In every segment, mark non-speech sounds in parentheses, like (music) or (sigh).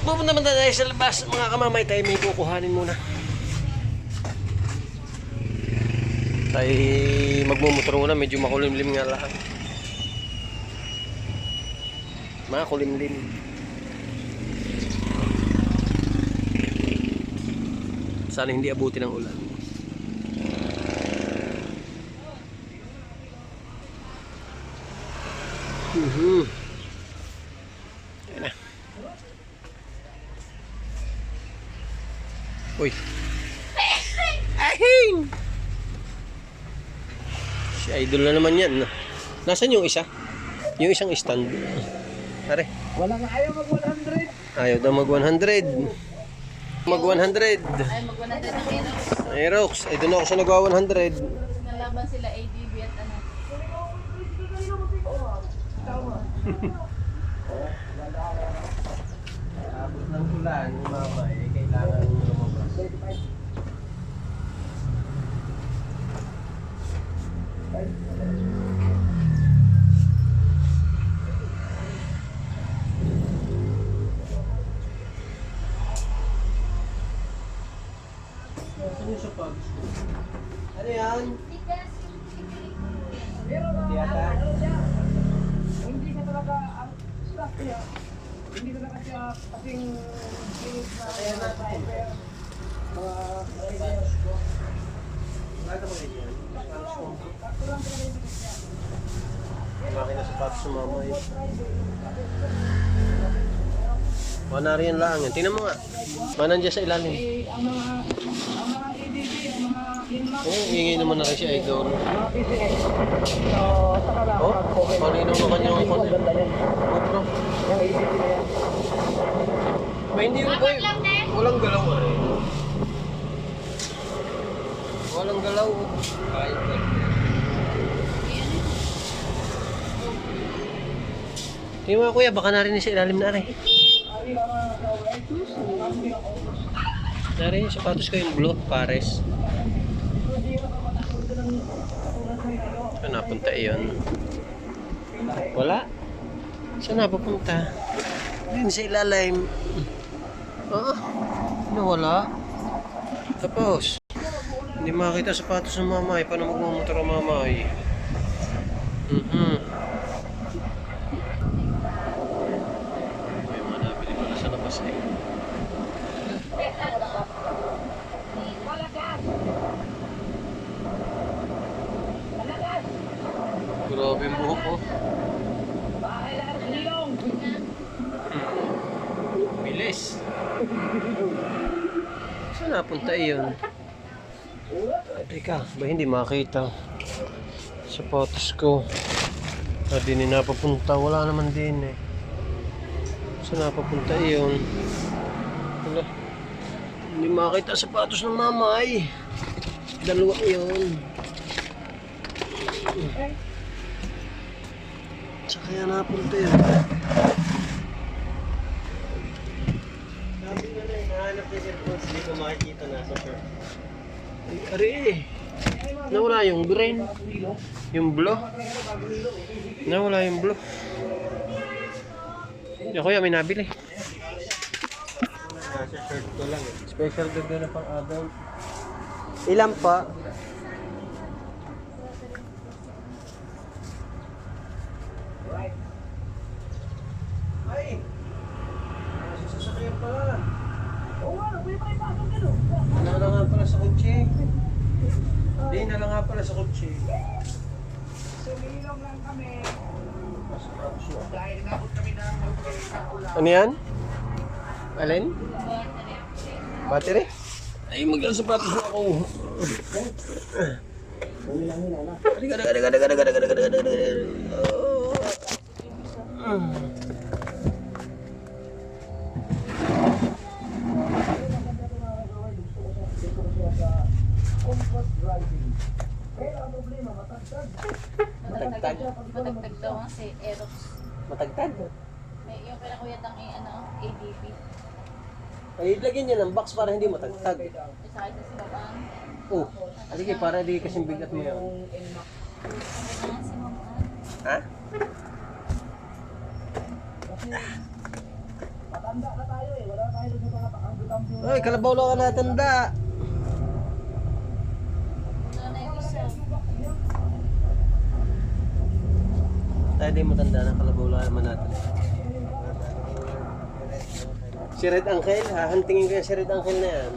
Pupunta naman tayo sa labas. Mga kamamay tayo may kukuhanin muna. Tayo magmumotor muna. Medyo makulimlim nga lang. Makulimlim. Sana hindi abuti ng ulan. Mhm. Yan na. Uy. Ahing! Si idol na naman yan. Nasaan yung isa? Yung isang stand. Pare, Wala nga ayaw mag 100. ayaw daw mag 100. Mag 100. Ay, magwana din ng Aerox. Aerox, ay doon ako sa nagwa 100. Nalaban sila ADB at ano. (laughs) Abot ng ulan, mama, eh, kailangan ano siya pag? Ano yan? Tiyata? Hindi siya talaga ang stock niya. Hindi talaga siya kasing... Kaya. Makina sa pato sumama eh. Manarian lang yan. Tingnan mo nga. Manandiyan sa ilalim. Ang mga, ang mga EDB, mga Oo, oh, ingay naman na kasi idol. Oh, saka lang. Oh, malinaw ka kanyang ipon. GoPro. Yung EDB na. Ba, hindi ko ba? Walang dalawa eh. Walang galaw. Kahit ba. Tingnan mo kuya, baka narinig sa ilalim na rin. Ari ka mga ka-writers, ang mga ka Narinig yung sapatos ko yung blue, pares. Saan napunta iyon? Wala. Saan napupunta? Din sa ilalim. Ah, nawala. Tapos, hindi makita sapatos ng mamay. Paano magmamotor ang mamay? Mhm. May mga nabili pala sa labas eh. Grabe yung buhok ko. Bilis. Saan napunta iyon? Teka, ba hindi makita? Sapatos ko. Ah, di ni napapunta. Wala naman din eh. Saan napapunta iyon? Wala. Hindi makita sapatos ng mamay. Dalawa yun. Sa kaya napunta yun. Sabi ko na, hinahanap niya si Rose. Hindi ko makikita nasa shirt. Ari eh. Nawala yung green. Yung blue. Nawala yung blue. Yung kuya, may nabili. Nasa shirt ko lang eh. Special ganda na pang adult. Ilan pa? Ay! Nasa sasakyan pala. Oo nga, pwede pa ipasok yan o. Wala na nga pala sa kotse. Hindi na lang nga pala sa kotse. Sumilong lang kami. Dahil nabot kami ng. Ano yan? Alin? Battery? Ay, maglang sapatos na ako. Adiga, adiga, adiga, adiga, adiga, adiga, adiga, adiga, adiga. Oh. Comfort matagtag. Matagtag. Daw ang si Aerox. Matagtag. May yung pinakuyat ang eh, ano, ADB. Ay, lagyan niya ng box para hindi matagtag. Isa kayo sa sinabang. Oh, sige, para di kasing bigat mo yun. Ano naman si Mama? Ha? tanda na tayo eh. Wala tayo sa mga ambit-ambit. Ay, kalabaw lang ka natanda. Wala na yung isa. Tayo din matanda na kalabaw naman natin. Si Red Uncle, hahantingin ko yan si Red Uncle na yan.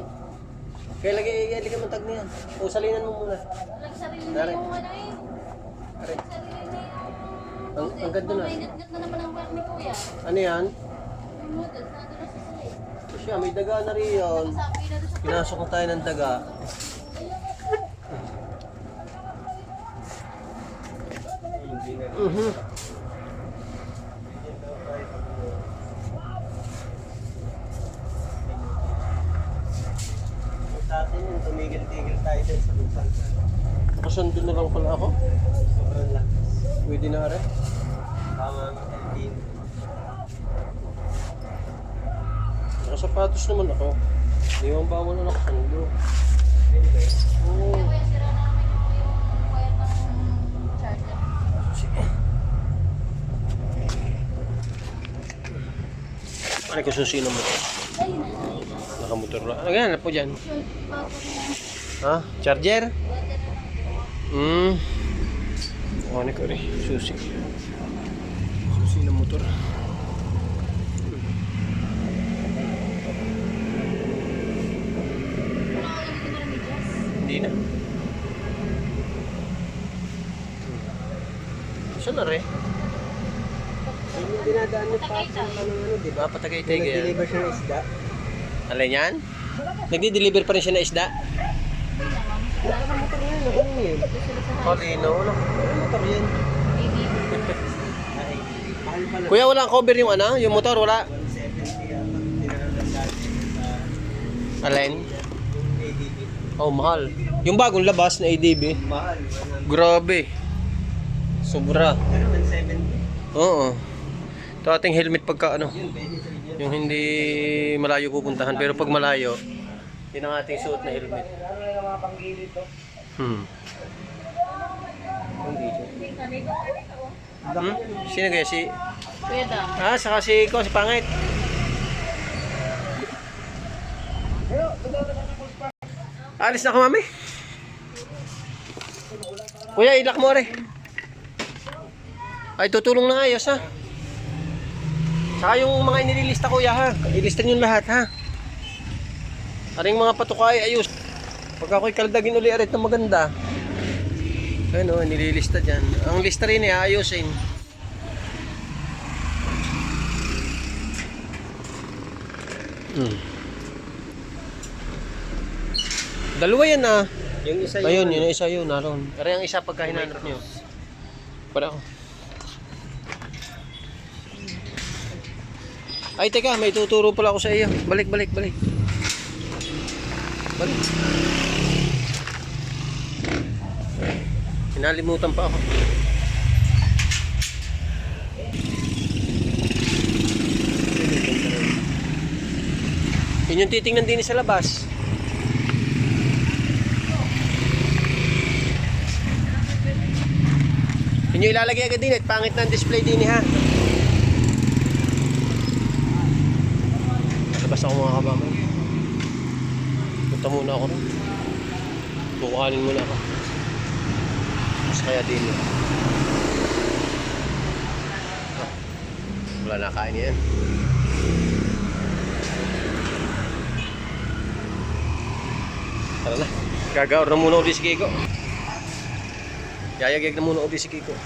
Kaya lagi, lagi ka matag na yan. O, salinan mo muna. Walang sarili na yung ano eh. Yung... Ang, ang ganda na. Mainit-nit na naman ang work ni Kuya. Ano yan? Yung noodles, nandun na sa sila. Siya, may daga na rin yun. Pinasok na tayo ng daga. Mhm. Sa atin yun, tumigil-tigil tayo din sa lusan. Nakasundo na lang pala ako. Sobrang lakas. Pwede na rin. Tama ang Alpine. Nakasapatos naman ako. Hindi mo bawal na nakasundo. Oo. Kuya, sira na naman yung, yung wire ng charger. Sige. Ano ko susino mo? Ayun. Nakamotor lang. Ano yan? Ano po dyan? Ha? Charger? Hmm. Ano ko rin? Susi. Susi ng motor. Hindi na. Saan na rin? Yung dinadaan mo pa sa ano, di ba? Patagay-tay ganyan. Nag-deliver siya ng isda. Alin yan? Nagdi-deliver pa rin siya ng isda? Wala ka motor yan. Ano yun? Kalino. Wala Ano motor pala. Kuya, wala cover yung ano? Yung motor, wala? 170 yata. Tinanong dati sa... Alin? Oh, mahal. Yung bagong labas na ADB. Mahal. Grabe. Sobra. Pero 170? Oo. Ito ating helmet pagka ano. Yung hindi malayo pupuntahan. Pero pag malayo, yun ang ating suot na helmet. Hmm. Hmm? Sino kaya si... Dam. Ah, saka si ko, si Pangit. Alis na ako, mami. Kuya, ilak mo rin. Ay, tutulong na ayos, ha? Saka yung mga inililista, kuya, ha? Ilista nyo lahat, ha? Aring mga patukay, ayos. Pag ako'y kaldagin uli arit na maganda. Ayun, oh, nililista dyan. Ang lista rin, eh, ayusin. Hmm. Dalawa yan ah. Yung isa Ayun, yun yung isa yun, naroon. Pero yung isa pagka hinanap nyo. Para ako. Ay, teka, may tuturo pala ako sa iyo. Balik, balik, balik. Balik. Hinalimutan pa ako. Yun yung titingnan din sa labas. Yun yung ilalagay agad din at pangit na display din ha. Labas ako mga kabama. Punta muna ako rin. Muna ako. Mas kaya din. Ah, Wala na kain yan. Tara na. Gagawar na muna ulit si Kiko. Yayagag na muna ulit si Kiko.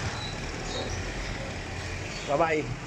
Bye-bye.